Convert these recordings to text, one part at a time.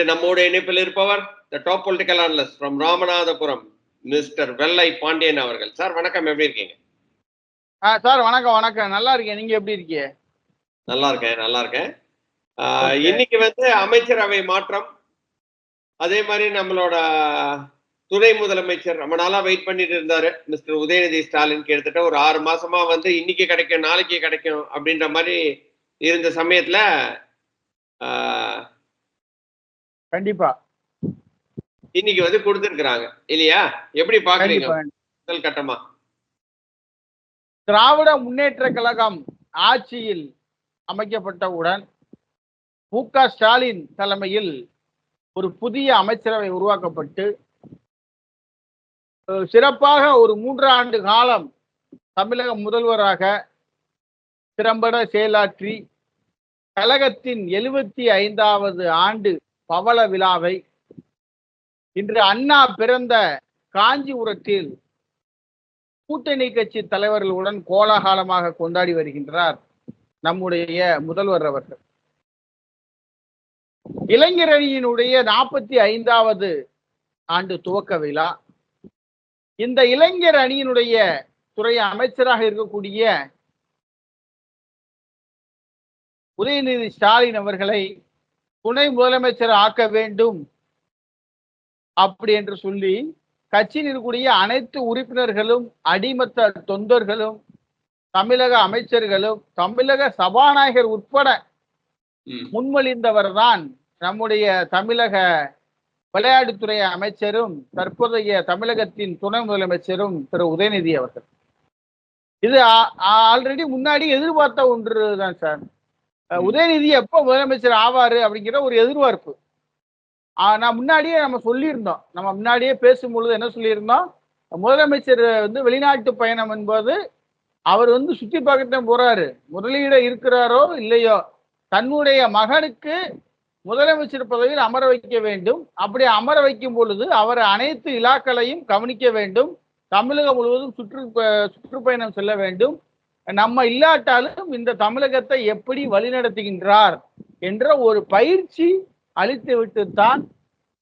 இன்று நம்மோடு இணைப்பில் இருப்பவர் the top political analyst from Ramanathapuram mister Vellai Pandian அவர்கள். சார் வணக்கம். எப்படி இருக்கீங்க? ஆ சார் வணக்கம் வணக்கம். நல்லா இருக்கேன். நீங்க எப்படி இருக்கீங்க? நல்லா இருக்கேன் நல்லா இருக்கேன். இன்னைக்கு வந்து அமைச்சரவை மாற்றம். அதே மாதிரி நம்மளோட துணை முதலமைச்சர் ரொம்ப நாளா வெயிட் பண்ணிட்டு இருந்தாரு. மிஸ்டர் உதயநிதி ஸ்டாலின் கிட்டத்தட்ட ஒரு ஆறு மாசமா வந்து இன்னைக்கு கிடைக்கும் நாளைக்கு கிடைக்கும் அப்படின்ற மாதிரி இருந்த சமயத்துல கண்டிப்பா. இன்னைக்கு வந்து கொடுத்துருக்குறாங்க. இல்லையா? எப்படி பாக்குறீங்க? முதல் கட்டமா. திராவிட முன்னேற்ற கழகம் ஆட்சியில் அமைக்கப்பட்டவுடன் மு க ஸ்டாலின் தலைமையில் ஒரு புதிய அமைச்சரவை உருவாக்கப்பட்டு சிறப்பாக ஒரு மூன்று ஆண்டு காலம் தமிழக முதல்வராக திறம்பட செயலாற்றி கழகத்தின் எழுபத்தி ஐந்தாவது ஆண்டு பவள விழாவை இன்று அண்ணா பிறந்த காஞ்சிபுரத்தில் கூட்டணி கட்சி தலைவர்களுடன் கோலாகலமாக கொண்டாடி வருகின்றார் நம்முடைய முதல்வர் அவர்கள். இளைஞர் அணியினுடைய நாற்பத்தி ஐந்தாவது ஆண்டு துவக்க விழா. இந்த இளைஞர் அணியினுடைய துறை அமைச்சராக இருக்கக்கூடிய உதயநிதி ஸ்டாலின் அவர்களை துணை முதலமைச்சர் ஆக்க வேண்டும் அப்படி என்று சொல்லி கட்சியில் இருக்கக்கூடிய அனைத்து உறுப்பினர்களும் அடிமத்த தொண்டர்களும் தமிழக அமைச்சர்களும் தமிழக சபாநாயகர் உட்பட. முன்மொழிந்தவர் தான் நம்முடைய தமிழக விளையாட்டுத்துறை அமைச்சரும் தற்போதைய தமிழகத்தின் துணை முதலமைச்சரும் திரு உதயநிதி அவர்கள் இது ஆல்ரெடி முன்னாடி எதிர்பார்த்த ஒன்று தான் சார். உதயநிதி எப்போ முதலமைச்சர் ஆவாரு அப்படிங்கிற ஒரு எதிர்பார்ப்பு. நான் முன்னாடியே நம்ம சொல்லியிருந்தோம். நம்ம முன்னாடியே பேசும்பொழுது என்ன சொல்லியிருந்தோம்? முதலமைச்சர் வந்து வெளிநாட்டு பயணம் என்பது அவர் வந்து சுத்தி பார்க்கத்தான் போறாரு. முதலீடு இருக்கிறாரோ இல்லையோ தன்னுடைய மகனுக்கு முதலமைச்சர் பதவியில் அமர வைக்க வேண்டும். அப்படி அமர வைக்கும் பொழுது அவர் அனைத்து இலாக்களையும் கவனிக்க வேண்டும். தமிழகம் முழுவதும் சுற்று சுற்றுப்பயணம் செல்ல வேண்டும். நம்ம இல்லாட்டாலும் இந்த தமிழகத்தை எப்படி வழிநடத்துகின்றார் என்ற ஒரு பயிற்சி அளித்து விட்டுத்தான்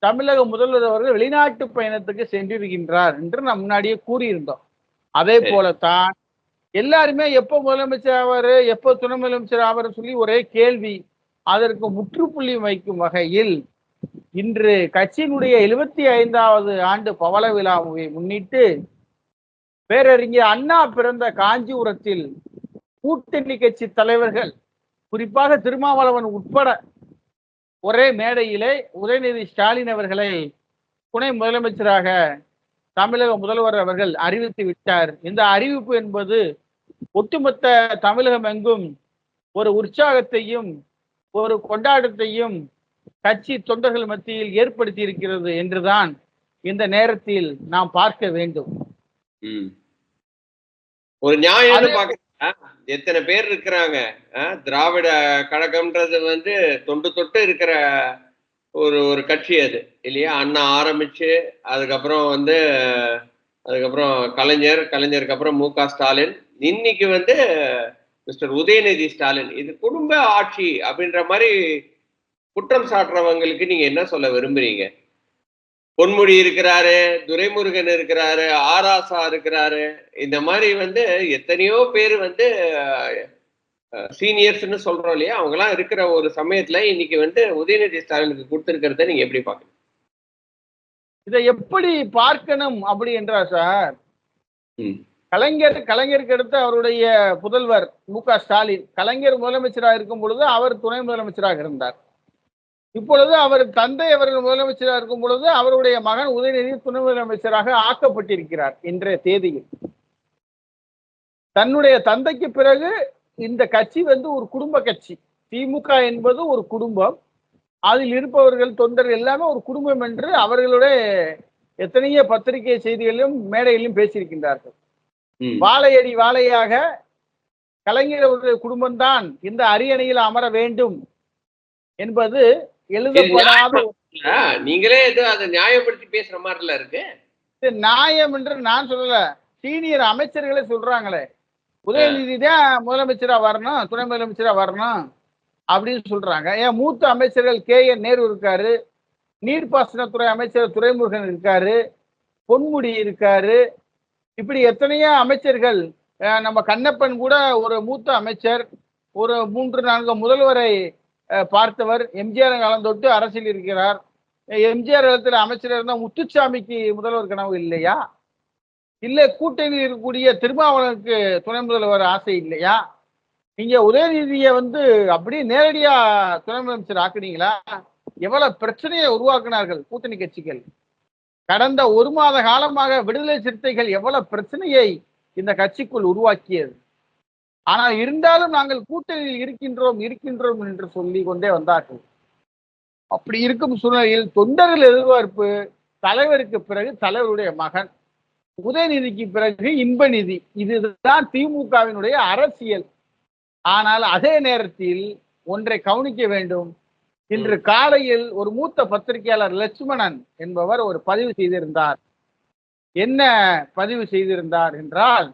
தமிழக முதல்வர் அவர்கள் வெளிநாட்டு பயணத்துக்கு சென்றிருக்கின்றார் என்று நாம் முன்னாடியே கூறியிருந்தோம் அதே. போலத்தான் எல்லாருமே எப்போ முதலமைச்சர் ஆவாரு எப்போ துணை முதலமைச்சர் ஆவாரு சொல்லி ஒரே கேள்வி அதற்கு முற்றுப்புள்ளி வைக்கும் வகையில் இன்று கட்சியினுடைய எழுபத்தி ஐந்தாவது ஆண்டு பவள விழாவை முன்னிட்டு பேரறிஞர் அண்ணா பிறந்த காஞ்சிபுரத்தில் கூட்டணி கட்சி தலைவர்கள் குறிப்பாக திருமாவளவன் உட்பட ஒரே மேடையிலே உதயநிதி ஸ்டாலின் அவர்களை துணை முதலமைச்சராக தமிழக முதல்வர் அவர்கள் அறிவித்து விட்டார். இந்த அறிவிப்பு என்பது ஒட்டுமொத்த தமிழகம் எங்கும் ஒரு உற்சாகத்தையும் ஒரு கொண்டாட்டத்தையும் கட்சி தொண்டர்கள் மத்தியில் ஏற்படுத்தி இருக்கிறது என்றுதான் இந்த நேரத்தில் நாம் பார்க்க வேண்டும். ஒரு நியாயம்னு பாக்குறீங்களா எத்தனை பேர் இருக்கிறாங்க? திராவிட கழகம்ன்றது வந்து தொண்டு தொட்டு இருக்கிற ஒரு ஒரு கட்சி அது இல்லையா? அண்ணா ஆரம்பிச்சு அதுக்கப்புறம் வந்து அதுக்கப்புறம் கலைஞர் கலைஞருக்கு அப்புறம் மு க ஸ்டாலின் இன்னைக்கு வந்து மிஸ்டர் உதயநிதி ஸ்டாலின். இது குடும்ப ஆட்சி அப்படின்ற மாதிரி குற்றம் சாட்டுறவங்களுக்கு நீங்க என்ன சொல்ல விரும்புறீங்க? பொன்முடி இருக்கிறாரு துரைமுருகன் இருக்கிறாரு ஆராசா இருக்கிறாரு. இந்த மாதிரி வந்து எத்தனையோ பேர் வந்து சீனியர்ஸ்னு சொல்றோம் இல்லையா? அவங்க எல்லாம் இருக்கிற ஒரு சமயத்துல இன்னைக்கு வந்து உதயநிதி ஸ்டாலினுக்கு கொடுத்திருக்கிறத நீங்க எப்படி பாக்குறீங்க இதை எப்படி பார்க்கணும் அப்படி என்றார் சார். கலைஞர் கலைஞருக்கு அடுத்து அவருடைய புதல்வர் மு க ஸ்டாலின் கலைஞர் முதலமைச்சராக இருக்கும் பொழுது அவர் துணை முதலமைச்சராக இருந்தார். இப்பொழுது அவர் தந்தை அவர்கள் முதலமைச்சராக இருக்கும் பொழுது அவருடைய மகன் உதயநிதி துணை முதலமைச்சராக ஆக்கப்பட்டிருக்கிறார் இன்றைய தேதியில். தன்னுடைய தந்தைக்கு பிறகு இந்த கட்சி வந்து ஒரு குடும்ப கட்சி. திமுக என்பது ஒரு குடும்பம். அதில் இருப்பவர்கள் தொண்டர்கள் எல்லாமே ஒரு குடும்பம் என்று அவர்களுடைய எத்தனையோ பத்திரிகை செய்திகளிலும் மேடைகளிலும் பேசியிருக்கின்றார்கள். வாழையடி வாழையாக கலைஞர் குடும்பம்தான் இந்த அரியணையில் அமர வேண்டும் என்பது எழுதப்படாத நீங்களே ஏதோ அதை நியாயப்படுத்தி பேசுற மாதிரில இருக்கு. ஒரு நியாயம் என்று நான் சொல்லல. சீனியர் அமைச்சர்களே சொல்றாங்களே. உதயநிதி தான் முதலமைச்சரா வரணும் துணை முதலமைச்சரா வரணும் அப்படின்னு சொல்றாங்க. ஏன் மூத்த அமைச்சர்கள் கே என் நேரு இருக்காரு நீர்ப்பாசனத்துறை அமைச்சர் துரைமுருகன் இருக்காரு பொன்முடி இருக்காரு. இப்படி எத்தனையோ அமைச்சர்கள் நம்ம கண்ணப்பன் கூட ஒரு மூத்த அமைச்சர் ஒரு மூன்று நான்கு முதல்வரை பார்த்தவர் எம்ஜிஆர் காலம் தொட்டு அரசியல் இருக்கிறார். எம்ஜிஆர் காலத்தில் அமைச்சர் இருந்தால் முத்துச்சாமிக்கு முதல்வர் கனவு இல்லையா? இல்லை கூட்டணியில் இருக்கக்கூடிய திருமாவளவனுக்கு துணை முதல்வர் ஆசை இல்லையா? நீங்க உதயநிதியை வந்து அப்படியே நேரடியா துணை முதலமைச்சர் ஆக்குனீங்களா? எவ்வளவு பிரச்சனையை உருவாக்குனார்கள் கூட்டணி கட்சிகள்? கடந்த ஒரு மாத காலமாக விடுதலை சிறுத்தைகள் எவ்வளவு பிரச்சனையை இந்த கட்சிக்குள் உருவாக்கியது? ஆனால் இருந்தாலும் நாங்கள் கூட்டணியில் இருக்கின்றோம் இருக்கின்றோம் என்று சொல்லி கொண்டே வந்தார்கள். அப்படி இருக்கும் சூழ்நிலையில் தொண்டர்கள் எதிர்பார்ப்பு தலைவருக்கு பிறகு தலைவருடைய மகன் உதயநிதிக்கு பிறகு இன்பநிதி இதுதான் திமுகவினுடைய அரசியல். ஆனால் அதே நேரத்தில் ஒன்றை கவனிக்க வேண்டும். இன்று காலையில் ஒரு மூத்த பத்திரிகையாளர் லட்சுமணன் என்பவர் ஒரு பதிவு செய்திருந்தார். என்ன பதிவு செய்திருந்தார் என்றால்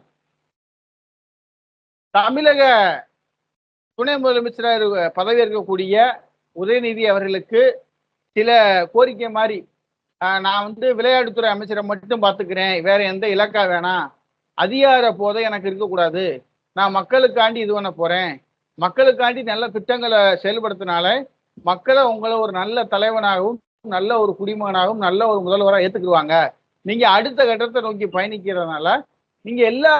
தமிழக துணை முதலமைச்சராக பதவி இருக்கக்கூடிய உதயநிதி அவர்களுக்கு சில கோரிக்கை மாதிரி. நான் வந்து விளையாட்டுத்துறை அமைச்சரை மட்டும் பார்த்துக்கிறேன். வேற எந்த இலக்கா வேணாம். அதிகார போதை எனக்கு இருக்கக்கூடாது. நான் மக்களுக்காண்டி இது பண்ண போறேன். மக்களுக்காண்டி நல்ல திட்டங்களை செயல்படுத்தினால மக்களை உங்களை ஒரு நல்ல தலைவனாகவும் நல்ல ஒரு குடிமகனாகவும் நல்ல ஒரு முதல்வராக ஏத்துக்குவாங்க நீங்க அடுத்த கட்டத்தை நோக்கி பயணிக்கிறதுனால நீங்க எல்லா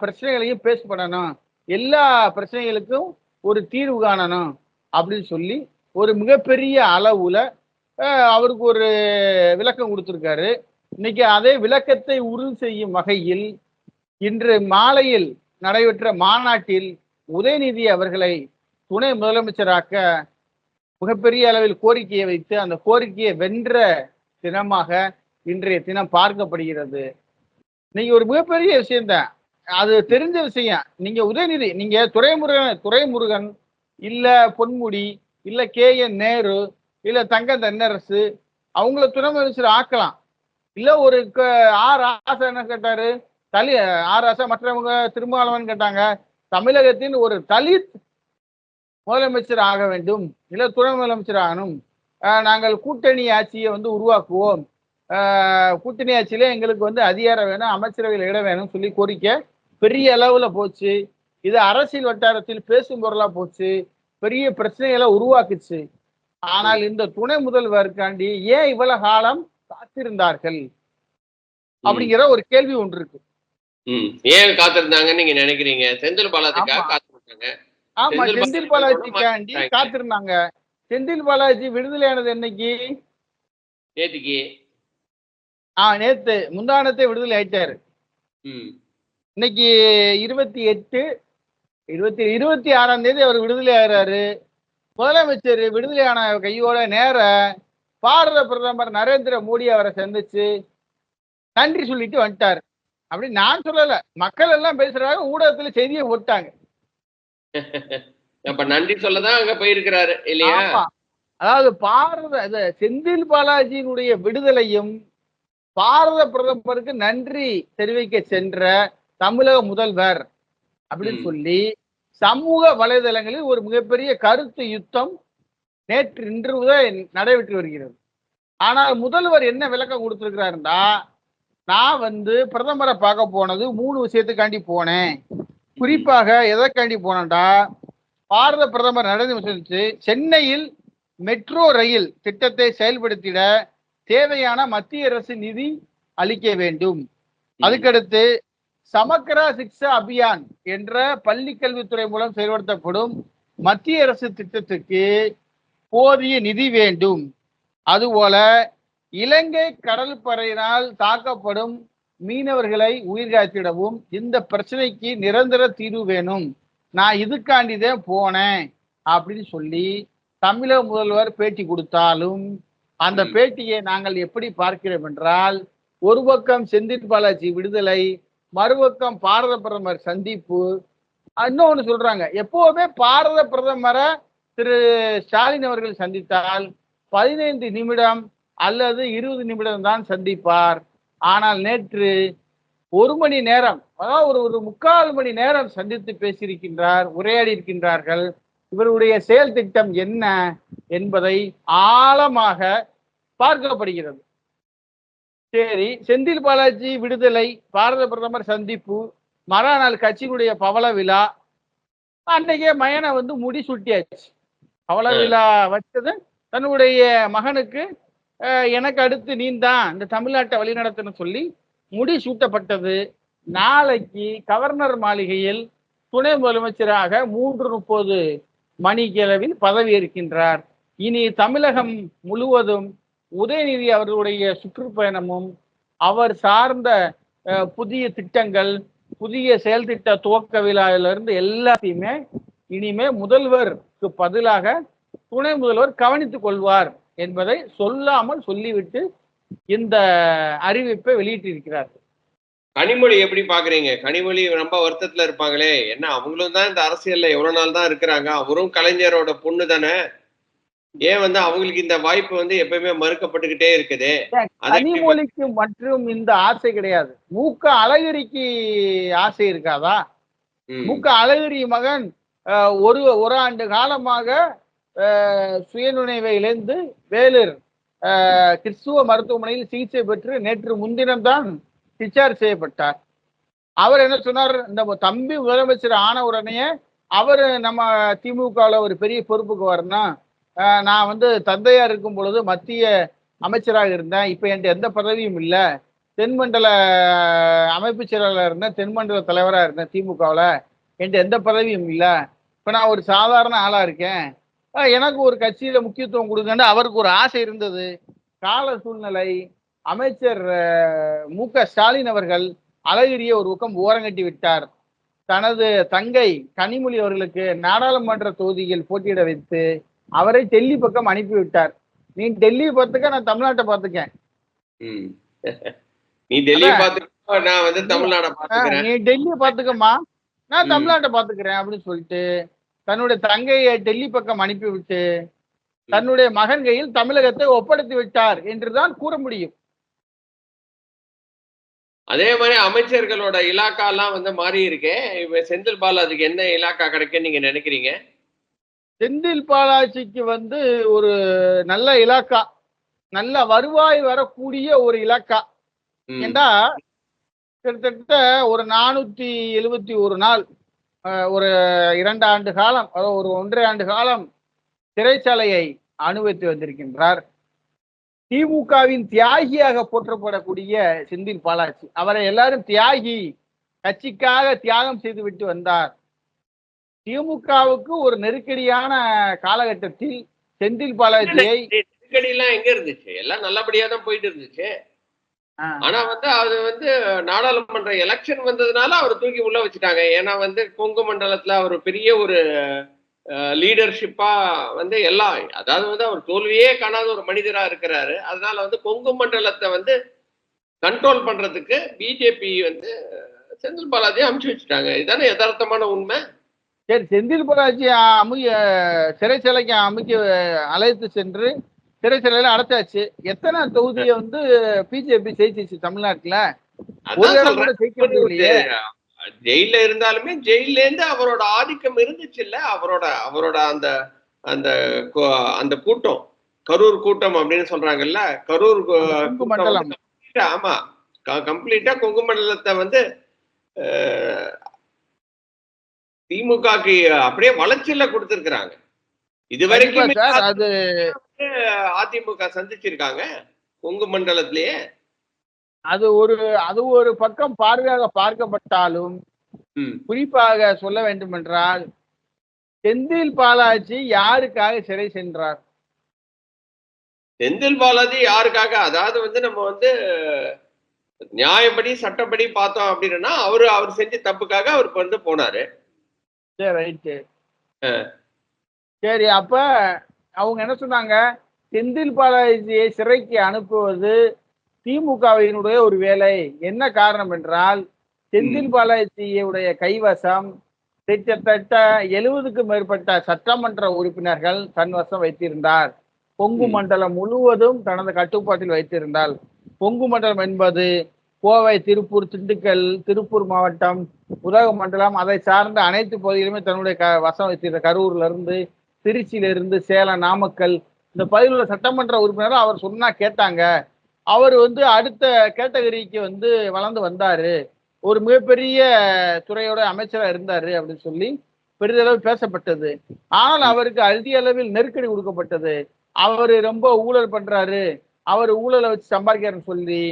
பிரச்சனைகளையும் பேஸ் பண்ணணும். எல்லா பிரச்சனைகளுக்கும் ஒரு தீர்வு காணணும் அப்படின்னு சொல்லி ஒரு மிகப்பெரிய அளவுல அவருக்கு ஒரு விளக்கம் கொடுத்துருக்காரு. இன்னைக்கு அதே விளக்கத்தை உறுதி செய்யும் வகையில் இன்று மாலையில் நடைபெற்ற மாநாட்டில் உதயநிதி அவர்களை துணை முதலமைச்சராக்க மிகப்பெரிய அளவில் கோரிக்கையை வைத்து அந்த கோரிக்கையை வென்ற தினமாக இன்றைய தினம் பார்க்கப்படுகிறது. இன்னைக்கு ஒரு மிகப்பெரிய விஷயம்தான். அது தெரிஞ்ச விஷயம். நீங்க உதயநிதி நீங்க துறைமுருகன் துரைமுருகன் இல்ல பொன்முடி இல்ல கே என் நேரு இல்ல தங்க தென்னரசு அவங்கள துணை ஆக்கலாம். இல்ல ஒரு க- ஆர் ஆசா என்ன கேட்டாரு? தலி ஆர் ஆசா மற்றவங்க திருமாவளவன் கேட்டாங்க. தமிழகத்தின் ஒரு தலித் முதலமைச்சர் ஆக வேண்டும். இல்ல துணை முதலமைச்சர் ஆகணும். ஆஹ் நாங்கள் கூட்டணி ஆட்சியை வந்து உருவாக்குவோம். கூட்டணி ஆட்சியில எங்களுக்கு வந்து அதிகாரம் வேணும் அமைச்சரவையில் இட வேணும்னு சொல்லி கோரிக்கை. பெரிய அளவுல போச்சு. இது அரசியல் வட்டாரத்தில் பேசும் பொருளா போச்சு. பெரிய பிரச்சனைகளை உருவாக்குச்சு. ஆனால் இந்த துணை முதல்வருக்காண்டி ஏன் இவ்வளவு காலம் காத்திருந்தார்கள்? அப்படிங்கிற ஒரு கேள்வி ஒன்று இருக்கு. ஏன் காத்திருந்தாங்கன்னு நீங்க நினைக்கிறீங்க? செந்தில் பாலாஜிக்காக. காத்திருந்தாங்க. ஆமா செந்தில் செந்தில் பாலாஜி பாலாஜிக்காண்டி. காத்திருந்தாங்க. செந்தில் பாலாஜி விடுதலையானது என்னைக்கு? நேத்திக்கு. ஆ நேத்து முந்தானத்தை விடுதலை ஆயிட்டாரு. இன்னைக்கு இருபத்தி எட்டு இருபத்தி இருபத்தி ஆறாம் தேதி அவர் விடுதலை ஆகிறாரு. முதலமைச்சர் விடுதலையான கையோட நேர பாரத பிரதமர் நரேந்திர மோடி அவரை சந்திச்சு நன்றி சொல்லிட்டு வந்துட்டார். அப்படி நான் சொல்லல. மக்கள் எல்லாம் பேசுறாங்க ஊடகத்துல செய்தியை போட்டாங்க. அப்ப நன்றி சொல்லதான் அங்க போயிருக்கிறாரு இல்லையா. அதாவது பாரத செந்தில் பாலாஜியினுடைய விடுதலையும் பாரத பிரதமருக்கு நன்றி தெரிவிக்க சென்ற தமிழக முதல்வர் அப்படின்னு. சொல்லி சமூக வலைதளங்களில் ஒரு மிகப்பெரிய கருத்து யுத்தம் நேற்று இன்று முதல் நடைபெற்று வருகிறது. ஆனால் முதல்வர் என்ன விளக்கம் கொடுத்திருக்கிறாருன்னா நான் வந்து பிரதமரை பார்க்க போனது மூணு விஷயத்துக்காண்டி போனேன். குறிப்பாக எதற்காண்டி போனேன்டா பாரத பிரதமர் நரேந்திர சென்னையில் மெட்ரோ ரயில் திட்டத்தை செயல்படுத்திட தேவையான மத்திய அரசு நிதி அளிக்க வேண்டும். அதுக்கடுத்து சமக்கரா சிக்ஷா அபியான் என்ற பள்ளி கல்வித்துறை மூலம் செயல்படுத்தப்படும் மத்திய அரசு திட்டத்துக்கு போதிய நிதி வேண்டும் அதுபோல இலங்கை கடற்படையினால் தாக்கப்படும் மீனவர்களை உயிர்காத்திடவும் இந்த பிரச்சனைக்கு நிரந்தர தீர்வு வேணும் நான் இதுக்காண்டிதான் போனேன் அப்படின்னு சொல்லி தமிழக முதல்வர் பேட்டி கொடுத்தாலும் அந்த. பேட்டியை நாங்கள் எப்படி பார்க்கிறோம் என்றால் ஒரு பக்கம் செந்தில் பாலாஜி விடுதலை மறுபக்கம் பாரத பிரதமர் சந்திப்பு இன்னொன்று சொல்றாங்க. எப்போவுமே பாரத பிரதமரை திரு ஸ்டாலின் அவர்கள் சந்தித்தால் பதினைந்து நிமிடம் அல்லது இருபது நிமிடம் தான் சந்திப்பார். ஆனால் நேற்று ஒரு மணி நேரம் அதாவது ஒரு ஒரு முக்கால் மணி நேரம் சந்தித்து பேசியிருக்கின்றார் உரையாடி இருக்கின்றார்கள் இவருடைய செயல் திட்டம் என்ன என்பதை ஆழமாக பார்க்கப்படுகிறது. சரி செந்தில் பாலாஜி விடுதலை பாரத பிரதமர் சந்திப்பு மறுநாள் கட்சியினுடைய பவள விழா அன்னைக்கே மயனை வந்து முடி சுட்டியாச்சு. பவள. விழா வச்சது தன்னுடைய மகனுக்கு எனக்கு அடுத்து நீ தான் இந்த தமிழ்நாட்டை வழிநடத்தணும் சொல்லி முடி சூட்டப்பட்டது. நாளைக்கு கவர்னர் மாளிகையில் துணை முதலமைச்சராக மூன்று முப்பது மணிக்களவில் பதவி இருக்கின்றார் இனி தமிழகம் முழுவதும் உதயநிதி அவர்களுடைய சுற்றுப்பயணமும் அவர் சார்ந்த புதிய திட்டங்கள் புதிய செயல் திட்ட துவக்க விழாவிலிருந்து எல்லாத்தையுமே இனிமே முதல்வருக்கு பதிலாக துணை முதல்வர் கவனித்துக் கொள்வார் என்பதை சொல்லாமல் சொல்லிவிட்டு இந்த அறிவிப்பை வெளியிட்டிருக்கிறார் கனிமொழி எப்படி பாக்குறீங்க? கனிமொழி ரொம்ப வருத்தத்துல இருப்பாங்களே. என்ன அவங்களும் தான் இந்த அரசியல்ல எவ்வளவு நாள் தான் இருக்கிறாங்க. அவரும் கலைஞரோட பொண்ணு தானே. ஏன் வந்து அவங்களுக்கு இந்த வாய்ப்பு வந்து எப்பயுமே மறுக்கப்பட்டுக்கிட்டே இருக்குது? கனிமொழிக்கு மற்றும் இந்த ஆசை கிடையாது. மூக்க அழகிரிக்கு ஆசை இருக்காதா? மூக்க அழகிரி மகன் ஒரு ஒரு ஆண்டு காலமாக இழந்து வேலூர் கிறிஸ்துவ மருத்துவமனையில் சிகிச்சை பெற்று நேற்று முன்தினம்தான் டிஸ்சார்ஜ் செய்யப்பட்டார். அவர் என்ன சொன்னார்? இந்த தம்பி முதலமைச்சர் ஆன உடனே அவர் நம்ம திமுகவில் ஒரு பெரிய பொறுப்புக்கு வரணும் நான் வந்து தந்தையார் இருக்கும் பொழுது மத்திய அமைச்சராக இருந்தேன். இப்போ என்கிட்ட எந்த பதவியும் இல்லை. தென்மண்டல அமைப்பு செயலாளர் இருந்தேன். தென்மண்டல தலைவராக இருந்தேன் திமுகவில். என்கிட்ட எந்த பதவியும் இல்லை. இப்போ நான் ஒரு சாதாரண ஆளாக இருக்கேன். எனக்கு ஒரு கட்சியில் முக்கியத்துவம் கொடுங்கன்னு அவருக்கு ஒரு ஆசை இருந்தது. கால சூழ்நிலை அமைச்சர் மு க ஸ்டாலின் அவர்கள் அழகிரியை ஒரு பக்கம் ஓரங்கட்டி விட்டார். தனது தங்கை கனிமொழி அவர்களுக்கு நாடாளுமன்ற தொகுதியில் போட்டியிட வைத்து அவரை டெல்லி பக்கம் அனுப்பிவிட்டார். நீ டெல்லி பார்த்துக்க நான் தமிழ்நாட்டை பார்த்துக்கேன். நீ டெல்லியை நான் வந்து நீ டெல்லி பாத்துக்கம்மா நான். தமிழ்நாட்டை பாத்துக்கிறேன் அப்படின்னு சொல்லிட்டு தன்னுடைய தங்கையை டெல்லி பக்கம் அனுப்பிவிட்டு தன்னுடைய மகன் கையில் தமிழகத்தை ஒப்படைத்து விட்டார் என்றுதான் கூற முடியும். அதே மாதிரி அமைச்சர்களோட இலாக்கா எல்லாம் வந்து மாறி இருக்கே இப்ப செந்தில் பாலாஜிக்கு என்ன இலாக்கா கிடைக்குன்னு நீங்க நினைக்கிறீங்க? செந்தில் பாலாஜிக்கு வந்து ஒரு நல்ல இலாக்கா நல்ல வருவாய் வரக்கூடிய ஒரு இலாக்கா. ஏண்டா? கிட்டத்தட்ட ஒரு நானூத்தி எழுபத்தி ஒரு நாள் ஒரு இரண்டு ஆண்டு காலம் அதாவது ஒரு ஒன்றரை ஆண்டு காலம் சிறைச்சாலையை அனுபவித்து வந்திருக்கின்றார். திமுகவின் தியாகியாக போற்றப்படக்கூடிய செந்தில் பாலாஜி. அவரை எல்லாரும் தியாகி கட்சிக்காக தியாகம் செய்து விட்டு வந்தார். திமுகவுக்கு ஒரு நெருக்கடியான காலகட்டத்தில் செந்தில் பாலாஜியை நெருக்கடி எல்லாம் எங்க இருந்துச்சு? எல்லாம் நல்லபடியா தான் போயிட்டு இருந்துச்சு. ஆனா வந்து அது வந்து நாடாளுமன்ற எலெக்ஷன் வந்ததுனால அவர் தூக்கி உள்ள வச்சுட்டாங்க. ஏன்னா வந்து கொங்கு மண்டலத்துல அவர் பெரிய ஒரு லீடர்ஷிப்பா வந்து எல்லாம் அதாவது வந்து அவர் தோல்வியே காணாத ஒரு மனிதரா இருக்கிறாரு. அதனால வந்து கொங்கு மண்டலத்தை வந்து கண்ட்ரோல் பண்றதுக்கு பிஜேபி வந்து செந்தில் பாலாஜி அமுச்சு வச்சுட்டாங்க. இதுதானே யதார்த்தமான உண்மை? சரி செந்தில் பாலாஜி அமுக சிறைச்சாலைக்கு அமைக்க அழைத்து சென்று சிறைச்சாலையில அடைச்சாச்சு. எத்தனை தொகுதியை வந்து பிஜேபி ஜெயிச்சிச்சு தமிழ்நாட்டுல? ஜெயில இருந்தாலுமே ஜெயில இருந்து அவரோட ஆதிக்கம் இருந்துச்சு இல்ல? அவரோட அவரோட அந்த அந்த அந்த கூட்டம். கரூர் கூட்டம் அப்படின்னு சொல்றாங்கல்ல? கரூர் ஆமா. கம்ப்ளீட்டா கொங்கு மண்டலத்தை வந்து திமுகக்கு அப்படியே வளர்ச்சியில கொடுத்திருக்கிறாங்க. இது வரைக்கும் அது அதிமுக சந்திச்சிருக்காங்க கொங்கு மண்டலத்திலேயே. அது ஒரு அது ஒரு பக்கம் பார்வையாக பார்க்கப்பட்டாலும். குறிப்பாக சொல்ல வேண்டுமென்றால் செந்தில் பாலாஜி யாருக்காக சிறை சென்றார்? செந்தில் பாலாஜி யாருக்காக? அதாவது வந்து நம்ம வந்து நியாயப்படி சட்டப்படி பார்த்தோம் அப்படின்னா அவரு அவர் செஞ்ச தப்புக்காக அவருக்கு வந்து போனாரு. சரி ரைட்டு. சரி அப்ப அவங்க என்ன சொன்னாங்க? செந்தில் பாலாஜியை சிறைக்கு அனுப்புவது திமுகவினுடைய ஒரு வேலை. என்ன காரணம் என்றால் செந்தில் பாலாஜியுடைய கைவசம் கிட்டத்தட்ட எழுபதுக்கும் மேற்பட்ட சட்டமன்ற உறுப்பினர்கள் தன் வசம் வைத்திருந்தார். கொங்கு. மண்டலம் முழுவதும் தனது கட்டுப்பாட்டில் வைத்திருந்தால் கொங்கு மண்டலம் என்பது கோவை திருப்பூர் திண்டுக்கல் திருப்பூர் மாவட்டம் உதகமண்டலம் அதை சார்ந்த அனைத்து பகுதிகளுமே தன்னுடைய க வசம் வைத்திருந்த கரூர்ல இருந்து திருச்சியிலிருந்து சேலம் நாமக்கல் இந்த பகுதியில் உள்ள சட்டமன்ற உறுப்பினர் அவர் சொன்னா கேட்டாங்க. அவர் வந்து அடுத்த கேட்டகரிக்கு வந்து வளர்ந்து வந்தாரு. ஒரு மிகப்பெரிய துறையோட அமைச்சராக இருந்தாரு அப்படின்னு சொல்லி பெரிதளவு பேசப்பட்டது. ஆனால் அவருக்கு அதிக அளவில் நெருக்கடி கொடுக்கப்பட்டது. அவர் ரொம்ப ஊழல் பண்றாரு. அவர் ஊழலை வச்சு சம்பாதிக்கிறாருன்னு சொல்லி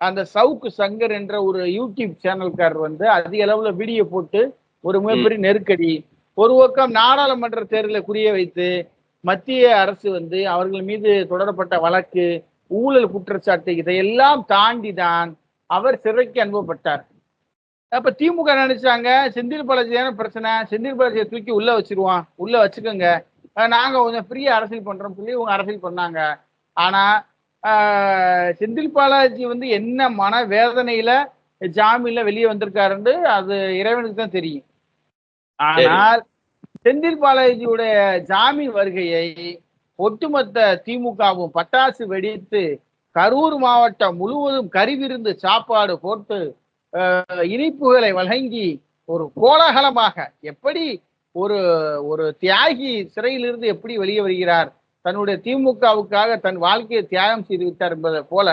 அந்த சவுக்கு சங்கர் என்ற ஒரு யூடியூப் சேனல்காரர் வந்து அதிக அளவுல வீடியோ போட்டு ஒரு மிகப்பெரிய நெருக்கடி ஒரு பக்கம் நாடாளுமன்ற தேர்தலை குறிய வைத்து மத்திய அரசு வந்து அவர்கள் மீது தொடரப்பட்ட வழக்கு ஊழல் குற்றச்சாட்டு இதையெல்லாம் தாண்டி தான் அவர் சிறைக்கு அனுப்பப்பட்டார். அப்ப திமுக நினைச்சாங்க? செந்தில் பாலாஜியான பிரச்சனை. செந்தில் பாலாஜியை தூக்கி உள்ள வச்சிருவான். உள்ள வச்சுக்கோங்க. நாங்க கொஞ்சம் ஃப்ரீயா அரசியல் பண்றோம் சொல்லி இவங்க அரசியல் பண்ணாங்க. ஆனா செந்தில் பாலாஜி வந்து என்ன மன வேதனையில ஜாமீன்ல வெளியே வந்திருக்காருன்னு அது இறைவனுக்கு தான் தெரியும். ஆனால் செந்தில் பாலாஜியுடைய ஜாமீன் வருகையை ஒட்டுமொத்த திமுகவும் பட்டாசு வெடித்து கரூர் மாவட்டம் முழுவதும் கறிவிருந்து சாப்பாடு போட்டு இனிப்புகளை வழங்கி ஒரு கோலாகலமாக எப்படி ஒரு ஒரு தியாகி சிறையிலிருந்து எப்படி வெளியே வருகிறார் தன்னுடைய திமுகவுக்காக தன் வாழ்க்கையை தியாகம் செய்து விட்டார் என்பதை போல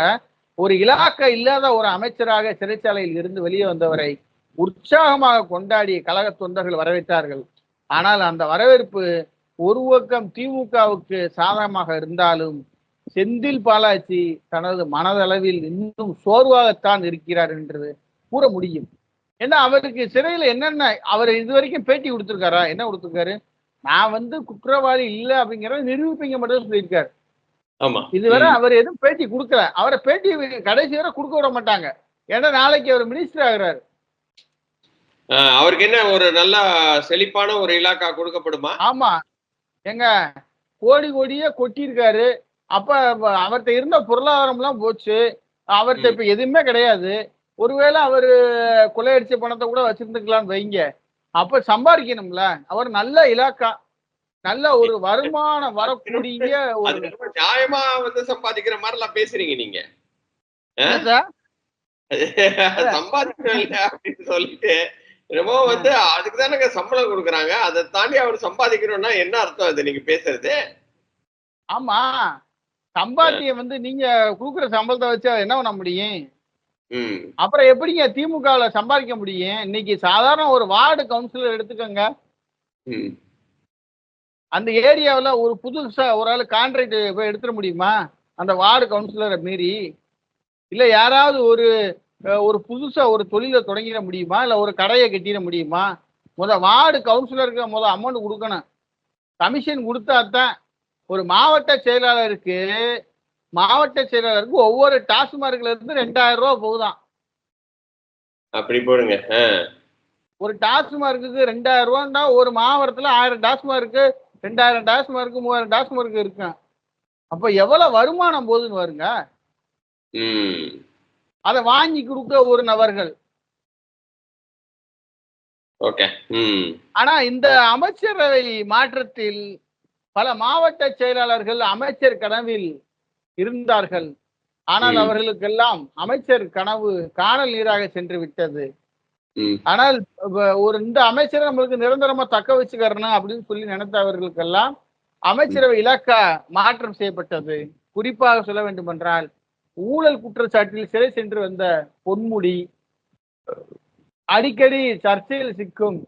ஒரு இலாக்கா இல்லாத ஒரு அமைச்சராக சிறைச்சாலையில் இருந்து வெளியே வந்தவரை உற்சாகமாக கொண்டாடி கழக தொண்டர்கள் வரவேற்றார்கள். ஆனால் அந்த வரவேற்பு ஒரு பக்கம் திமுகவுக்கு சாதகமாக இருந்தாலும் செந்தில் பாலாஜி தனது மனதளவில் இன்னும் சோர்வாகத்தான் இருக்கிறார் என்று கூற முடியும். ஏன்னா அவருக்கு சிறையில் என்னென்ன அவர் இதுவரைக்கும் பேட்டி கொடுத்துருக்காரா? என்ன கொடுத்துருக்காரு? நான் வந்து குற்றவாளி இல்லை அப்படிங்கிறத நிரூபிங்க மட்டும் சொல்லியிருக்காரு. ஆமா. இதுவரை. அவர் எதுவும் பேட்டி கொடுக்கல. அவரை பேட்டி கடைசி வரை கொடுக்க விட மாட்டாங்க. ஏன்னா நாளைக்கு அவர் மினிஸ்டர் ஆகுறாரு. அவருக்கு என்ன ஒரு நல்ல செழிப்பான ஒரு இலாக்கா கொடுக்கப்படுமா? ஆமா. எங்க கோடி கோடியே கொட்டியிருக்காரு. அப்ப அவ- அவர்ட்ட இருந்த பொருளாதாரம் எல்லாம் போச்சு. அவர்ட்ட ம். இப்ப எதுவுமே கிடையாது. ஒருவேளை அவரு கொள்ளையடிச்ச பணத்தை கூட வச்சிருந்துக்கலாம்னு வைங்க. அப்ப சம்பாதிக்கணும்ல. அவர் நல்ல இலாக்கா நல்ல ஒரு வருமானம் வரக்கூடிய ஒரு ரொம்ப நியாயமா வந்து சம்பாதிக்கிற மாதிரி எல்லாம் பேசுறீங்க நீங்க? சம்பாதிக்கணும் அப்படின்னு சொல்லிட்டு என்னமோ வந்து அதுக்கு தானங்க சம்பளம் கொடுக்குறாங்க. அதை தாண்டி அவர் சம்பாதிக்கணும்னா என்ன அர்த்தம் அது நீங்க பேசுறது? ஆமா. சம்பாத்தியம் வந்து நீங்க குடுக்குற சம்பளத்தை வச்சு என்ன பண்ண முடியும்? அப்புறம் எப்படிங்க திமுகவுல சம்பாதிக்க முடியும்? இன்னைக்கு சாதாரண ஒரு வார்டு கவுன்சிலர் எடுத்துக்கோங்க. அந்த ஏரியாவில் ஒரு புதுசா ஒரு ஆள் கான்ட்ராக்ட் போய் எடுத்துட முடியுமா? அந்த வார்டு கவுன்சிலரை மீறி. இல்லை யாராவது ஒரு ஒரு புதுசா ஒரு தொழிலை தொடங்கிட முடியுமா? இல்லை ஒரு கடையை கட்டிட முடியுமா? முத வார்டு கவுன்சிலருக்கு முத அமௌண்ட் கொடுக்கணும். கமிஷன் கொடுத்தா தான் ஒரு மாவட்ட செயலாளருக்கு மாவட்ட செயலாளருக்கு ஒவ்வொரு டாஸ்மார்க்ல இருந்து ரெண்டாயிரம் ரூபா போகுதாம் அப்படி போடுங்க. ஒரு டாஸ்மார்க்கு ரெண்டாயிரம் ரூபான்னா ஒரு மாவட்டத்தில் ஆயிரம் டாஸ்மார்க்கு ரெண்டாயிரம் டாஸ்மார்க்கு மூவாயிரம் டாஸ்மார்க்கு இருக்கும் அப்போ எவ்வளவு வருமானம் போகுதுன்னு வருங்க அதை வாங்கி கொடுக்க ஒரு நபர்கள். ஆனா இந்த அமைச்சரவை மாற்றத்தில் பல மாவட்ட செயலாளர்கள் அமைச்சர் கனவில் இருந்தார்கள். ஆனால். அவர்களுக்கெல்லாம் அமைச்சர் கனவு காணல் நீராக சென்று விட்டது. ஆனால் ஒரு இந்த அமைச்சரை நம்மளுக்கு நிரந்தரமா தக்க வச்சுக்கிறணும் அப்படின்னு சொல்லி நினைத்தவர்களுக்கெல்லாம் அமைச்சரவை இலாக்கா மாற்றம் செய்யப்பட்டது. குறிப்பாக சொல்ல வேண்டுமென்றால் ஊழல் குற்றச்சாட்டில் சிறை சென்று வந்த பொன்முடி அடிக்கடி சர்ச்சையில் சிக்கும்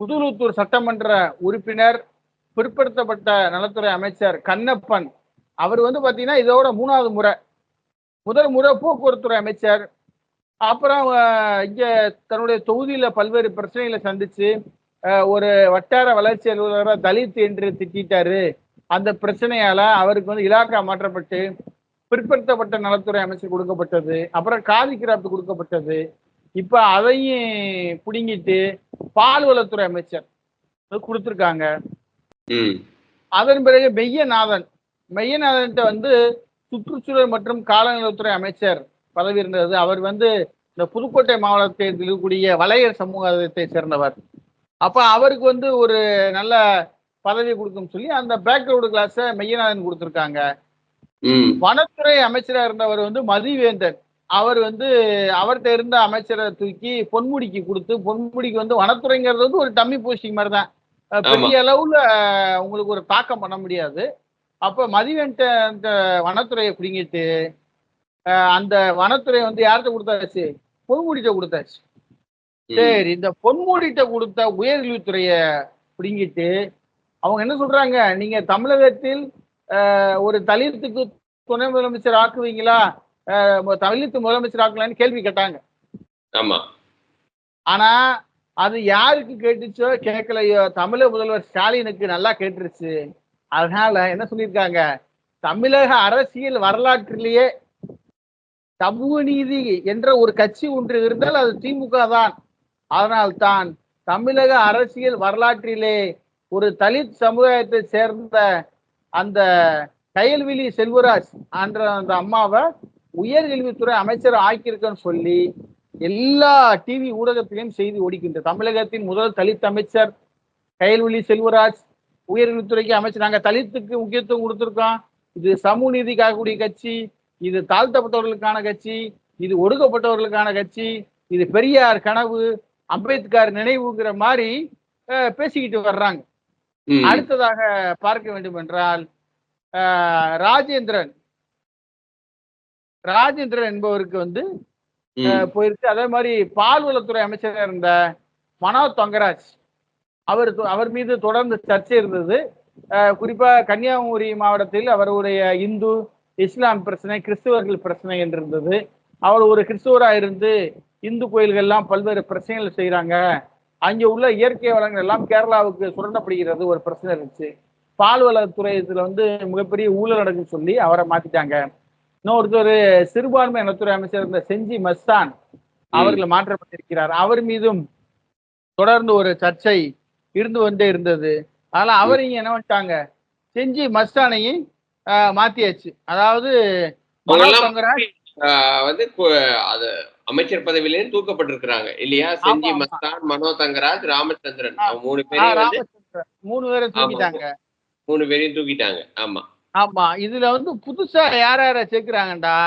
புதுலுத்தூர் சட்டமன்ற உறுப்பினர் பிற்படுத்தப்பட்ட நலத்துறை அமைச்சர் கண்ணப்பன் அவர் வந்து பாத்தீங்கன்னா இதோட மூணாவது முறை. முதல் முறை போக்குவரத்துறை அமைச்சர். அப்புறம் இங்க தன்னுடைய தொகுதியில பல்வேறு பிரச்சனைகளை சந்திச்சு ஒரு வட்டார வளர்ச்சி அலுவலராக தலித் என்று திட்டாரு அந்த பிரச்சனையால அவருக்கு வந்து இலாக்கா மாற்றப்பட்டு பிற்படுத்தப்பட்ட நலத்துறை அமைச்சர் கொடுக்கப்பட்டது. அப்புறம் காதி கிராப்ட் கொடுக்கப்பட்டது. இப்ப அதையும் புடுங்கிட்டு பால்வளத்துறை அமைச்சர் கொடுத்துருக்காங்க. அதன் பிறகு மெய்யநாதன் மெய்யநாதன்ட்ட வந்து சுற்றுச்சூழல் மற்றும் காலநிலைத்துறை அமைச்சர் பதவி இருந்தது. அவர் வந்து இந்த புதுக்கோட்டை மாவட்டத்தில் இருக்கக்கூடிய வலையர் சமூகத்தை சேர்ந்தவர். அப்ப அவருக்கு வந்து ஒரு நல்ல பதவி கொடுக்கும் சொல்லி அந்த பேக்ரவுண்ட் கிளாஸை மெய்யநாதன் கொடுத்துருக்காங்க. வனத்துறை அமைச்சரா இருந்தவர் வந்து மதிவேந்தன். அவர் வந்து அவர்கிட்ட இருந்த அமைச்சரை தூக்கி பொன்முடிக்கு கொடுத்து பொன்முடிக்கு வந்து வனத்துறைங்கிறது வந்து ஒரு டம்மி போஸ்டிங் மாதிரி தான் பெரிய அளவுல உங்களுக்கு ஒரு தாக்கம் பண்ண முடியாது. அப்ப மதிவென்ட்ட அந்த வனத்துறையை பிடிங்கிட்டு அந்த வனத்துறை வந்து யார்கிட்ட கொடுத்தாச்சு? பொன்முடிட்ட கொடுத்தாச்சு. சரி இந்த பொன்முடிட்ட கொடுத்த உயர்கல்வித்துறைய பிடுங்கிட்டு அவங்க என்ன சொல்றாங்க? நீங்க தமிழகத்தில் ஒரு தலித்துக்கு துணை முதலமைச்சர் ஆக்குவீங்களா? தலித்து முதலமைச்சர் ஆக்கலான்னு கேள்வி கேட்டாங்க. ஆமா. ஆனா அது யாருக்கு கேட்டுச்சோ கேட்கலையோ தமிழக முதல்வர் ஸ்டாலினுக்கு நல்லா கேட்டுருச்சு. அதனால என்ன சொல்லியிருக்காங்க? தமிழக அரசியல் வரலாற்றிலேயே சமூக நீதி என்ற ஒரு கட்சி ஒன்று இருந்தால் அது திமுக தான். அதனால் தான் தமிழக அரசியல் வரலாற்றிலே ஒரு தலித் சமுதாயத்தை சேர்ந்த அந்த கயல்விழி செல்வராஜ் என்ற அந்த அம்மாவை உயர்கல்வித்துறை அமைச்சர் ஆக்கியிருக்கன்னு சொல்லி எல்லா டிவி ஊடகத்திலையும் செய்தி ஓடிக்கின்றது. தமிழகத்தின் முதல் தலித் அமைச்சர் கயல்விழி செல்வராஜ் உயர்கல்வித்துறைக்கு அமைச்சர் நாங்க தலித்துக்கு முக்கியத்துவம் கொடுத்திருக்கோம். இது சமூக நீதிக்காக கூடிய கட்சி இது தாழ்த்தப்பட்டவர்களுக்கான கட்சி இது ஒடுக்கப்பட்டவர்களுக்கான கட்சி இது பெரியார் கனவு அம்பேத்கர் நினைவுங்கிற மாதிரி பேசிக்கிட்டு வர்றாங்க. அடுத்ததாக பார்க்க வேண்டும் என்றால் ராஜேந்திரன். ராஜேந்திரன் என்பவருக்கு வந்து போயிருக்கு. அதே மாதிரி பால்வளத்துறை அமைச்சராக இருந்த மனோ தங்கராஜ். அவர் அவர் மீது தொடர்ந்து சர்ச்சை இருந்தது. அஹ், குறிப்பா கன்னியாகுமரி மாவட்டத்தில் அவருடைய இந்து இஸ்லாம் பிரச்சனை கிறிஸ்துவர்கள் பிரச்சனை என்று இருந்தது அவர் ஒரு கிறிஸ்துவரா இருந்து இந்து கோயில்கள்லாம் பல்வேறு பிரச்சனைகள் செய்றாங்க. அங்கே உள்ள இயற்கை வளங்கள் எல்லாம் கேரளாவுக்கு சுரண்டப்படுகிறது ஒரு பிரச்சனை இருந்துச்சு. பால்வளத்துறை இதுல வந்து மிகப்பெரிய ஊழல் நடக்குன்னு சொல்லி அவரை மாத்திட்டாங்க. இன்னொருத்தர் சிறுபான்மை நலத்துறை அமைச்சர் இருந்த செஞ்சி மஸ்தான் அவர்கள் மாற்றப்பட்டிருக்கிறார். அவர் மீதும் தொடர்ந்து ஒரு சர்ச்சை இருந்து கொண்டே இருந்தது. அதனால அவர் இங்க என்ன பண்ணிட்டாங்க? செஞ்சி மஸ்தானையும் மாத்தியாச்சு. அதாவது வந்து அது அமைச்சர் பதவியிலேருந்து தூக்கப்பட்டிருக்கிறாங்க. இல்லையா? செஞ்சி. மஸ்தான் மனோ தங்கராஜ் ராமச்சந்திரன். மூணு வந்து ராமச்சந்திரன். மூணு பேரை தூக்கிட்டாங்க. மூணு பேரையும் தூக்கிட்டாங்க. ஆமா. ஆமா. இதுல வந்து புதுசா யார் யார சேர்க்கிறாங்கடா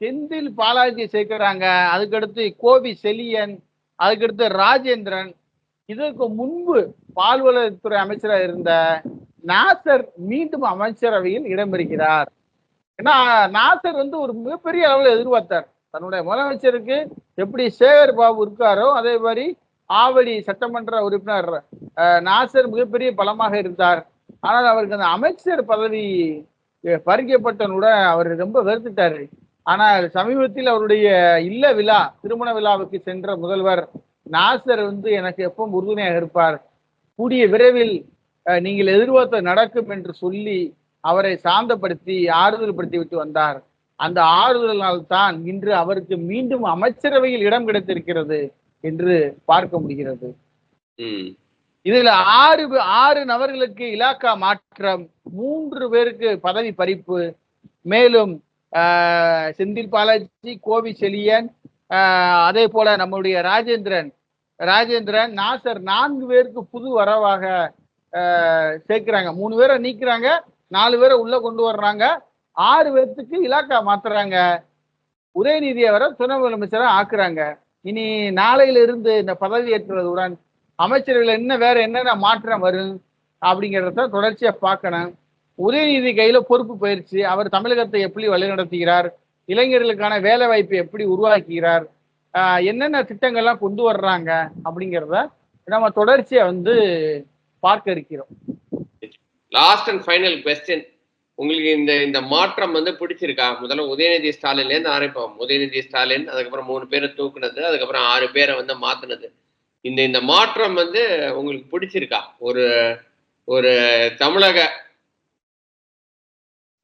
செந்தில் பாலாஜி சேர்க்கிறாங்க. அதுக்கடுத்து கோவி செலியன் அதுக்கடுத்து ராஜேந்திரன் இதற்கு முன்பு பால்வளத்துறை அமைச்சராக இருந்த நாசர் மீண்டும் அமைச்சரவையில் இடம்பெறுகிறார். ஏன்னா நாசர் வந்து ஒரு மிகப்பெரிய அளவில் எதிர்பார்த்தார். தன்னுடைய முதலமைச்சருக்கு எப்படி சேகர் பாபு இருக்காரோ அதே மாதிரி ஆவடி சட்டமன்ற உறுப்பினர் நாசர் மிகப்பெரிய பலமாக இருந்தார். ஆனால் அவருக்கு அந்த அமைச்சர் பதவி பறிக்கப்பட்டனுடன் அவர் ரொம்ப வெறுத்துட்டாரு. ஆனால் சமீபத்தில் அவருடைய இல்ல விழா திருமண விழாவுக்கு சென்ற முதல்வர் நாசர் வந்து எனக்கு எப்பவும் உறுதுணையாக இருப்பார்? கூடிய விரைவில் நீங்கள் எதிர்பார்த்த நடக்கும் என்று சொல்லி அவரை சாந்தப்படுத்தி ஆறுதல் படுத்தி விட்டு வந்தார். அந்த ஆறுதலினால் தான் இன்று அவருக்கு மீண்டும் அமைச்சரவையில் இடம் கிடைத்திருக்கிறது என்று பார்க்க முடிகிறது. இதுல ஆறு ஆறு நபர்களுக்கு இலாக்கா மாற்றம் மூன்று பேருக்கு பதவி பறிப்பு மேலும் செந்தில் பாலாஜி கோவி செலியன் ஆஹ், அதே போல நம்முடைய ராஜேந்திரன் ராஜேந்திரன் நாசர் நான்கு பேருக்கு புது வரவாக சேர்க்கிறாங்க. மூணு பேரை நீக்கிறாங்க. நாலு பேரை உள்ள கொண்டு வர்றாங்க. ஆறு பேர்த்துக்கு இலாக்கா மாத்துறாங்க. உதயநிதியை வர துணை முதலமைச்சராக ஆக்குறாங்க. இனி நாளையில இருந்து இந்த பதவி ஏற்றுவதுடன் அமைச்சர்கள் என்ன வேற என்னென்ன மாற்றம் வரும் அப்படிங்கிறத தொடர்ச்சியா பார்க்கணும். உதயநிதி கையில பொறுப்பு பயிற்சி அவர் தமிழகத்தை எப்படி வழிநடத்துகிறார்? இளைஞர்களுக்கான வேலை வாய்ப்பை எப்படி உருவாக்குகிறார்? என்னென்ன திட்டங்கள்லாம் கொண்டு வர்றாங்க அப்படிங்கிறத நம்ம தொடர்ச்சியை வந்து பார்க்க இருக்கிறோம். லாஸ்ட் அண்ட் ஃபைனல் கொஸ்டின் உங்களுக்கு இந்த இந்த மாற்றம் வந்து பிடிச்சிருக்கா? முதல்ல உதயநிதி ஸ்டாலின்ல இருந்து ஆரம்பிப்போம். உதயநிதி ஸ்டாலின் அதுக்கப்புறம் மூணு பேரை தூக்குனது அதுக்கப்புறம் ஆறு பேரை வந்து மாத்துனது. இந்த இந்த மாற்றம் வந்து உங்களுக்கு பிடிச்சிருக்கா? ஒரு ஒரு தமிழக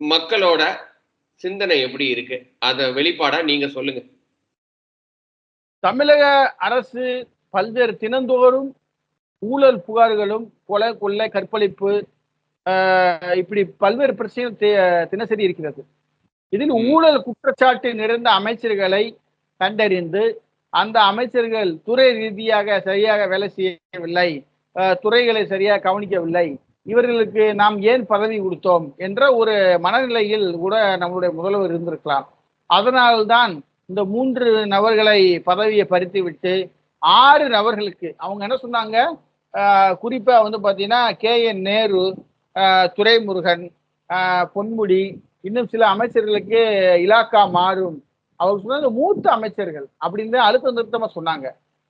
மக்களோட சிந்தனை எப்படி இருக்கு? அத வெளிப்பாடா நீங்க சொல்லுங்க. தமிழக அரசு பல்வேறு தினந்தோறும் ஊழல் புகார்களும் கொலை கொள்ளை கற்பழிப்பு ஆஹ் இப்படி பல்வேறு பிரச்சனைகள் தினசரி இருக்கிறது இதில். ஊழல் குற்றச்சாட்டு நிறைந்த அமைச்சர்களை கண்டறிந்து அந்த அமைச்சர்கள் துறை ரீதியாக சரியாக வேலை செய்யவில்லை துறைகளை சரியாக கவனிக்கவில்லை இவர்களுக்கு நாம் ஏன் பதவி கொடுத்தோம் என்ற ஒரு மனநிலையில் கூட நம்முடைய முதல்வர் இருந்திருக்கலாம் அதனால்தான் இந்த மூன்று நபர்களை பதவியை பறித்து விட்டு ஆறு நபர்களுக்கு அவங்க என்ன சொன்னாங்க? குறிப்பாக வந்து பார்த்தீங்கன்னா கே. என். நேரு துரைமுருகன் பொன்முடி இன்னும் சில அமைச்சர்களுக்கு இலாக்கா மாறும். அவர் சொன்னது மூத்த அமைச்சர்கள் அப்படின்னு அழுத்தம் அழுத்த சொன்னாங்க.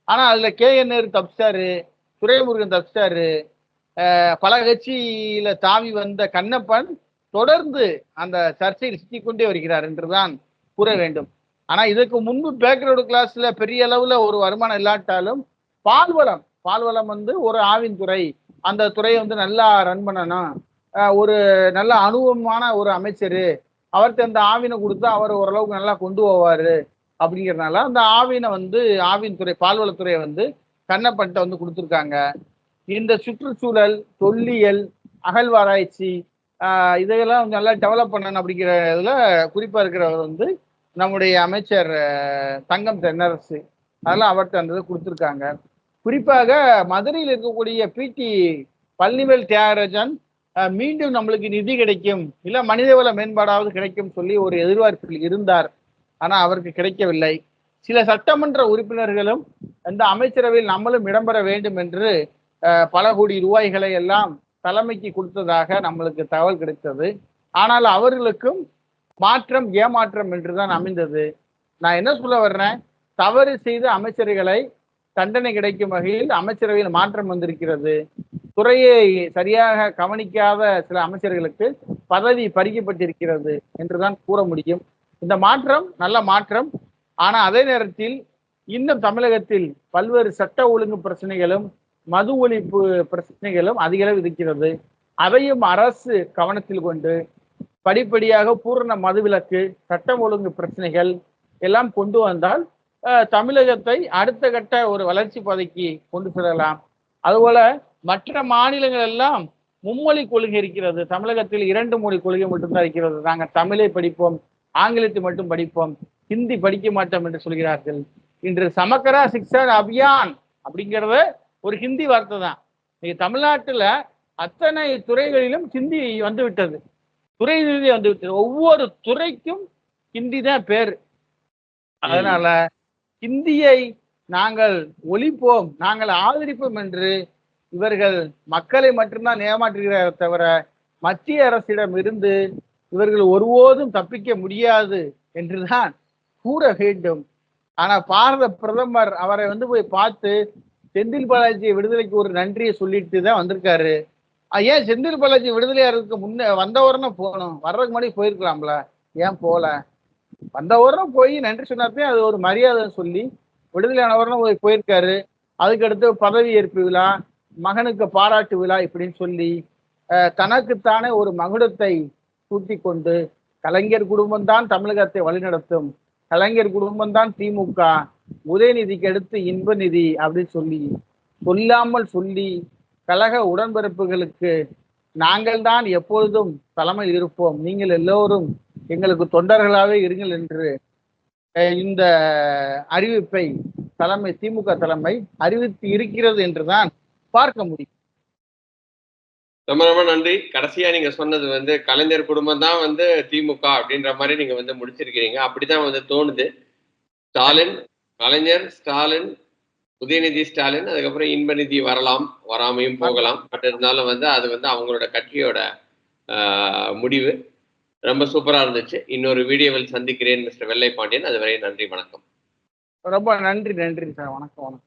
ஆனால் அதில் கே. என். நேரு தப்பிச்சாரு துரைமுருகன் தப்பிச்சாரு. பல கட்சியில தாவி வந்த கண்ணப்பன் தொடர்ந்து அந்த சர்ச்சையில் சிக்கிக்கொண்டே வருகிறார் என்றுதான் கூற வேண்டும். ஆனா இதுக்கு முன்பு பேக்ரவுண்ட் கிளாஸ்ல பெரிய அளவுல ஒரு வருமானம் இல்லாட்டாலும் பால்வளம். பால்வளம் வந்து ஒரு ஆவின் துறை. அந்த துறையை வந்து நல்லா ரன் பண்ணணும். ஒரு நல்ல அனுபவமான ஒரு அமைச்சர். அவர்கிட்ட அந்த ஆவினை கொடுத்து அவர் ஓரளவுக்கு நல்லா கொண்டு போவார். அப்படிங்கறதுனால அந்த ஆவினை வந்து ஆவின் துறை பால்வளத்துறையை வந்து கண்ணப்பன்ட்ட வந்து கொடுத்துருக்காங்க. இந்த சுற்றுச்சூழல் தொல்லியல் அகழ்வாராய்ச்சி இதையெல்லாம் நல்லா டெவலப் பண்ணணும் அப்படிங்கிற இதில் குறிப்பாக இருக்கிறவர் வந்து நம்முடைய அமைச்சர் தங்கம் தென்னரசு அதெல்லாம் அவர்கிட்ட அந்த கொடுத்துருக்காங்க. குறிப்பாக மதுரையில் இருக்கக்கூடிய பிடி பள்ளிவேல் தியாகராஜன் மீண்டும் நம்மளுக்கு நிதி கிடைக்கும் இல்லை மனிதவள மேம்பாடாவது கிடைக்கும் சொல்லி ஒரு எதிர்பார்ப்பில் இருந்தார். ஆனால் அவருக்கு கிடைக்கவில்லை. சில சட்டமன்ற உறுப்பினர்களும் இந்த அமைச்சரவையில் நம்மளும் இடம்பெற வேண்டும் என்று பல கோடி ரூபாய்களை எல்லாம் தலைமைக்கு கொடுத்ததாக நம்மளுக்கு தகவல் கிடைத்தது. ஆனால் அவர்களுக்கும் மாற்றம் ஏமாற்றம் என்றுதான் அமைந்தது. நான் என்ன சொல்ல வர்றேன்? தவறு செய்த அமைச்சர்களை தண்டனை கிடைக்கும் வகையில் அமைச்சரவையில் மாற்றம் வந்திருக்கிறது. துறையை சரியாக கவனிக்காத சில அமைச்சர்களுக்கு பதவி பறிக்கப்பட்டிருக்கிறது என்றுதான் கூற முடியும். இந்த மாற்றம் நல்ல மாற்றம். ஆனா அதே நேரத்தில் இன்னும் தமிழகத்தில் பல்வேறு சட்ட ஒழுங்கு பிரச்சனைகளும் மது ஒழிப்பு பிரச்சனைகளும் அதிக அளவு இருக்கிறது. அதையும் அரசு கவனத்தில் கொண்டு படிப்படியாக பூரண மதுவிலக்கு சட்டம் ஒழுங்கு பிரச்சனைகள் எல்லாம் கொண்டு வந்தால் தமிழகத்தை அடுத்த கட்ட ஒரு வளர்ச்சி பாதைக்கு கொண்டு செல்லலாம். அதுபோல மற்ற மாநிலங்கள் எல்லாம் மும்மொழி கொள்கை இருக்கிறது. தமிழகத்தில் இரண்டு மொழி கொள்கை மட்டும்தான் இருக்கிறது. நாங்கள் தமிழை படிப்போம் ஆங்கிலத்தை மட்டும் படிப்போம் ஹிந்தி படிக்க மாட்டோம் என்று சொல்கிறார்கள். இன்று சமக்கரா சிக்ஷன் அபியான் அப்படிங்கிறத ஒரு ஹிந்தி வார்த்தை தான். இன்னைக்கு தமிழ்நாட்டுல அத்தனை துறைகளிலும் ஹிந்தி வந்து விட்டது துறை ரீதியாக வந்து ஒவ்வொரு துறைக்கும் ஹிந்தி தான் பேர். அதனால ஹிந்தியை நாங்கள் ஒழிப்போம் நாங்கள் ஆதரிப்போம் என்று இவர்கள் மக்களை மட்டும்தான் ஏமாற்றுகிறார் தவிர மத்திய அரசிடம் இருந்து இவர்கள் ஒருபோதும் தப்பிக்க முடியாது என்றுதான் கூற வேண்டும். ஆனா பாரத பிரதமர் அவரை வந்து போய் பார்த்து செந்தில் பாலாஜி விடுதலைக்கு ஒரு நன்றியை சொல்லிட்டு தான் வந்திருக்காரு. ஏன் செந்தில் பாலாஜி விடுதலையாருக்கு முன்ன வந்த உடனே போகணும்? வர்றதுக்கு முன்னாடி போயிருக்கலாம்ல ஏன் போல? வந்த உடனே போய் நன்றி சொன்னாத்தே அது ஒரு மரியாதைன்னு சொல்லி விடுதலையான உடனே போய் போயிருக்காரு. அதுக்கடுத்து பதவி ஏற்பு விழா மகனுக்கு பாராட்டு விழா இப்படின்னு சொல்லி தனக்குத்தானே ஒரு மகுடத்தை சூட்டி கொண்டு கலைஞர் குடும்பம் தான் தமிழகத்தை வழிநடத்தும் கலைஞர் குடும்பம் தான் திமுக உதயநிதிக்கு அடுத்து இன்ப நிதி அப்படின்னு சொல்லி சொல்லாமல் சொல்லி கழக உடன்பிறப்புகளுக்கு நாங்கள் தான் எப்பொழுதும் தலைமையில் இருப்போம். நீங்கள் எல்லோரும் எங்களுக்கு தொண்டர்களாகவே இருங்கள் என்று அஹ், இந்த அறிவிப்பை தலைமை திமுக தலைமை அறிவித்து இருக்கிறது என்றுதான் பார்க்க முடியும். ரொம்ப ரொம்ப நன்றி. கடைசியா நீங்க சொன்னது வந்து கலைஞர் குடும்பம் தான் வந்து திமுக அப்படின்ற மாதிரி நீங்க வந்து முடிச்சிருக்கிறீங்க. அப்படிதான் வந்து தோணுது. ஸ்டாலின் கலைஞர் ஸ்டாலின் உதயநிதி ஸ்டாலின் அதுக்கப்புறம் இன்பநிதி வரலாம் வராமையும் போகலாம். பட் இருந்தாலும் வந்து அது வந்து அவங்களோட கட்சியோட முடிவு. ரொம்ப சூப்பரா இருந்துச்சு. இன்னொரு வீடியோவில் சந்திக்கிறேன் மிஸ்டர் வெள்ளை பாண்டியன் அதுவரை நன்றி வணக்கம். ரொம்ப நன்றி நன்றி சார். வணக்கம் வணக்கம்.